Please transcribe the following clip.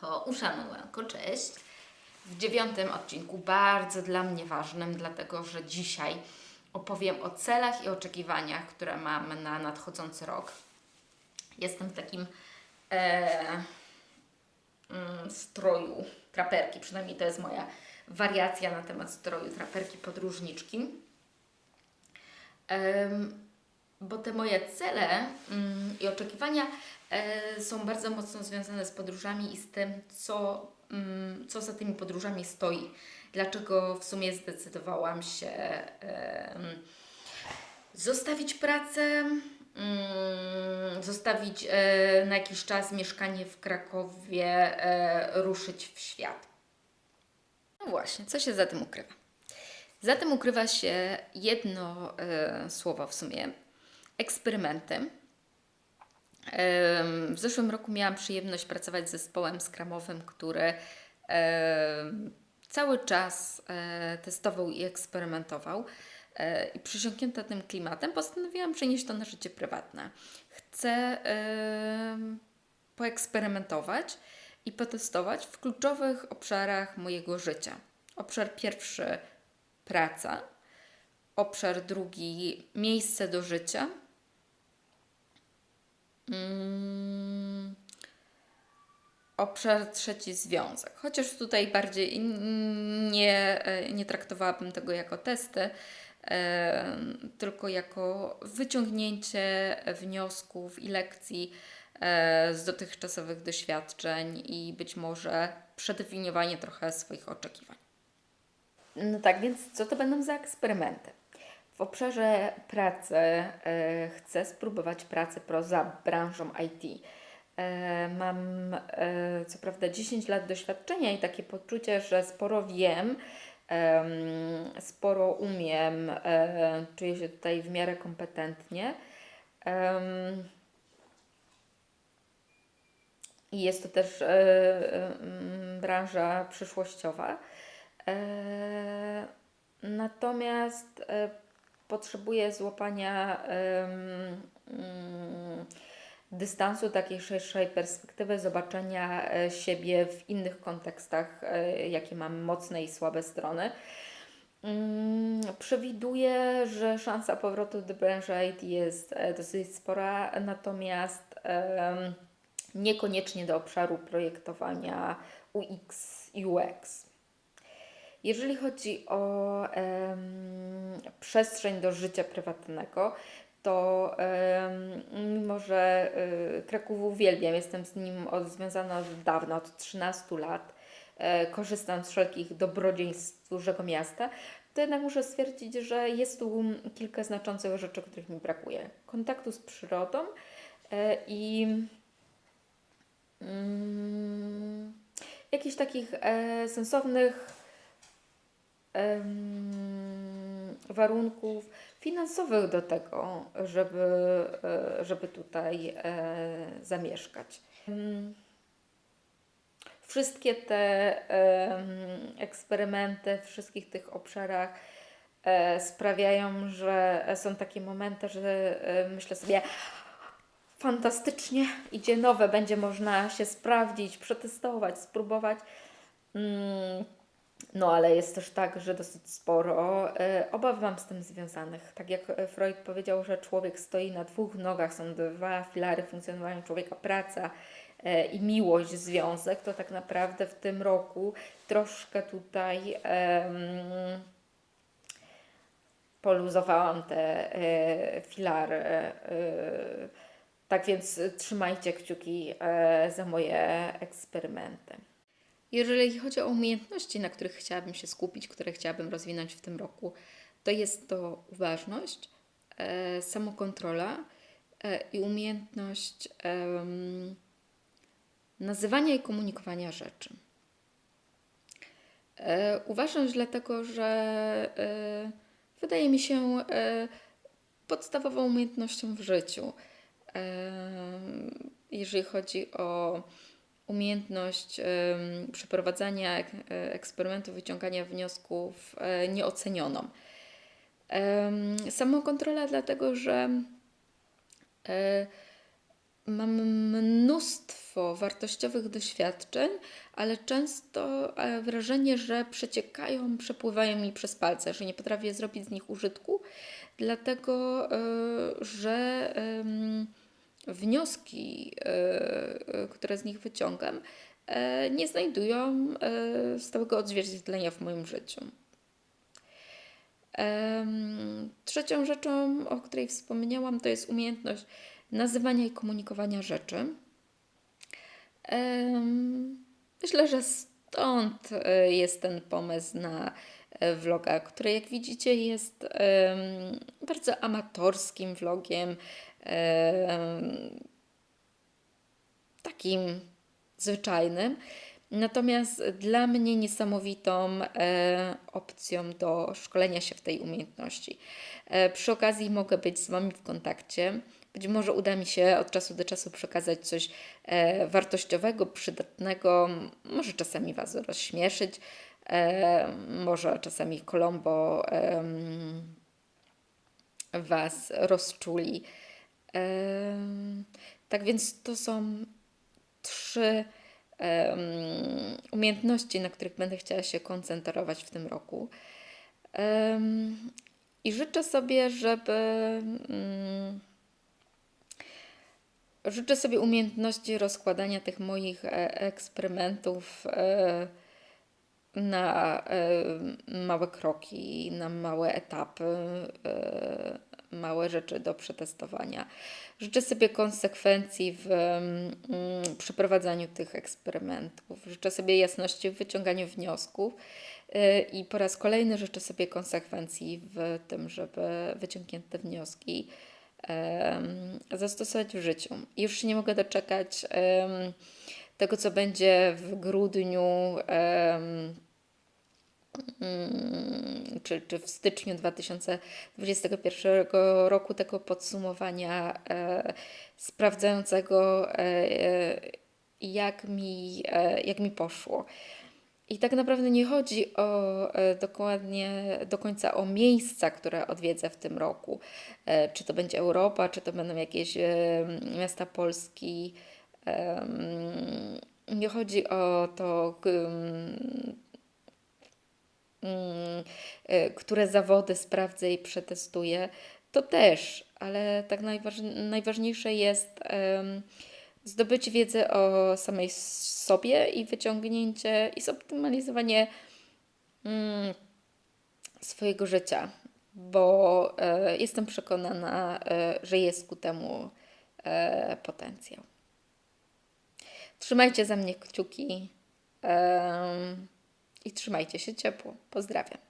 Ho, uszanowanko, cześć. W dziewiątym odcinku, bardzo dla mnie ważnym, dlatego że dzisiaj opowiem o celach i oczekiwaniach, które mam na nadchodzący rok. Jestem w takim e, mm, stroju traperki, przynajmniej to jest moja wariacja na temat stroju traperki podróżniczki. Bo te moje cele mm, i oczekiwania e, są bardzo mocno związane z podróżami i z tym, co, mm, co za tymi podróżami stoi. Dlaczego w sumie zdecydowałam się em, zostawić pracę, mm, zostawić e, na jakiś czas mieszkanie w Krakowie, e, ruszyć w świat. No właśnie, co się za tym ukrywa? Za tym ukrywa się jedno e, słowo w sumie eksperymenty. W zeszłym roku miałam przyjemność pracować z zespołem skramowym, który cały czas e, testował i eksperymentował. E, I przysiągnięta tym klimatem postanowiłam przenieść to na życie prywatne. Chcę poeksperymentować i potestować w kluczowych obszarach mojego życia. Obszar pierwszy praca, obszar drugi miejsce do życia. Mm, Obszar trzeci związek. Chociaż tutaj bardziej nie, e, nie traktowałabym tego jako testy, e, tylko jako wyciągnięcie wniosków i lekcji e, z dotychczasowych doświadczeń i być może przedefiniowanie trochę swoich oczekiwań. No tak, więc co to będą za eksperymenty? W obszarze pracy e, chcę spróbować pracy poza branżą IT. E, mam e, co prawda 10 lat doświadczenia i takie poczucie, że sporo wiem, em, sporo umiem, czuję się tutaj w miarę kompetentnie. I jest to też branża przyszłościowa. Natomiast e, potrzebuję złapania mm, dystansu, takiej szerszej perspektywy, zobaczenia e, siebie w innych kontekstach, e, jakie mam mocne i słabe strony. Mm, Przewiduję, że szansa powrotu do branży IT jest e, dosyć spora, natomiast niekoniecznie do obszaru projektowania UX, UX. Jeżeli chodzi o przestrzeń do życia prywatnego, to mimo, że y, Kraków uwielbiam, jestem z nim od, związana od dawna, od 13 lat, e, korzystam z wszelkich dobrodziejstw dużego miasta, to jednak muszę stwierdzić, że jest tu kilka znaczących rzeczy, których mi brakuje. Kontaktu z przyrodą e, i mm, jakichś takich e, sensownych warunków finansowych do tego, żeby, e, żeby tutaj e, zamieszkać. Wszystkie te eksperymenty w wszystkich tych obszarach e, sprawiają, że są takie momenty, że myślę sobie, fantastycznie, idzie nowe, będzie można się sprawdzić, przetestować, spróbować. No, ale jest też tak, że dosyć sporo e, obaw mam z tym związanych. Tak jak e, Freud powiedział, że człowiek stoi na dwóch nogach, są dwa filary funkcjonowania człowieka, praca e, i miłość, związek, to tak naprawdę w tym roku troszkę tutaj poluzowałam te filary. Tak więc trzymajcie kciuki za moje eksperymenty. Jeżeli chodzi o umiejętności, na których chciałabym się skupić, które chciałabym rozwinąć w tym roku, to jest to uważność, e, samokontrola e, i umiejętność em, nazywania i komunikowania rzeczy. E, uważność dlatego, że e, wydaje mi się e, podstawową umiejętnością w życiu. Em, Jeżeli chodzi o umiejętność przeprowadzania ek- eksperymentów, wyciągania wniosków e, nieocenioną. Samokontrola dlatego, że e, mam mnóstwo wartościowych doświadczeń, ale często e, wrażenie, że przeciekają, przepływają mi przez palce, że nie potrafię zrobić z nich użytku, dlatego że wnioski, e, które z nich wyciągam, e, nie znajdują e, stałego odzwierciedlenia w moim życiu. Trzecią rzeczą, o której wspomniałam, to jest umiejętność nazywania i komunikowania rzeczy. Myślę, że stąd e, jest ten pomysł na e, vloga, który jak widzicie jest bardzo amatorskim vlogiem, em, takim zwyczajnym. Natomiast dla mnie niesamowitą e, opcją do szkolenia się w tej umiejętności. E, przy okazji mogę być z Wami w kontakcie. Być może uda mi się od czasu do czasu przekazać coś e, wartościowego, przydatnego, może czasami Was rozśmieszyć, może czasami Kolombo Was rozczuli. Tak więc to są trzy umiejętności, na których będę chciała się koncentrować w tym roku. I życzę sobie, żeby. mm, Życzę sobie umiejętności rozkładania tych moich e, eksperymentów e, na e, małe kroki, na małe etapy, małe rzeczy do przetestowania. Życzę sobie konsekwencji w mm, przeprowadzaniu tych eksperymentów. Życzę sobie jasności w wyciąganiu wniosków. e, I po raz kolejny życzę sobie konsekwencji w tym, żeby wyciągnięte wnioski zastosować w życiu. Już się nie mogę doczekać tego, co będzie w grudniu czy, czy w styczniu 2021 roku, tego podsumowania e, sprawdzającego, e, e, jak, mi, e, jak mi poszło. I tak naprawdę nie chodzi o e, dokładnie do końca o miejsca, które odwiedzę w tym roku. E, Czy to będzie Europa, czy to będą jakieś e, miasta Polski. Em, Nie chodzi o to, mm, mm, e, które zawody sprawdzę i przetestuję. To też, ale tak najważ, najważniejsze jest em, zdobycie wiedzy o samej sobie i wyciągnięcie i zoptymalizowanie mm, swojego życia, bo e, jestem przekonana, e, że jest ku temu e, potencjał. Trzymajcie za mnie kciuki em, i trzymajcie się ciepło. Pozdrawiam.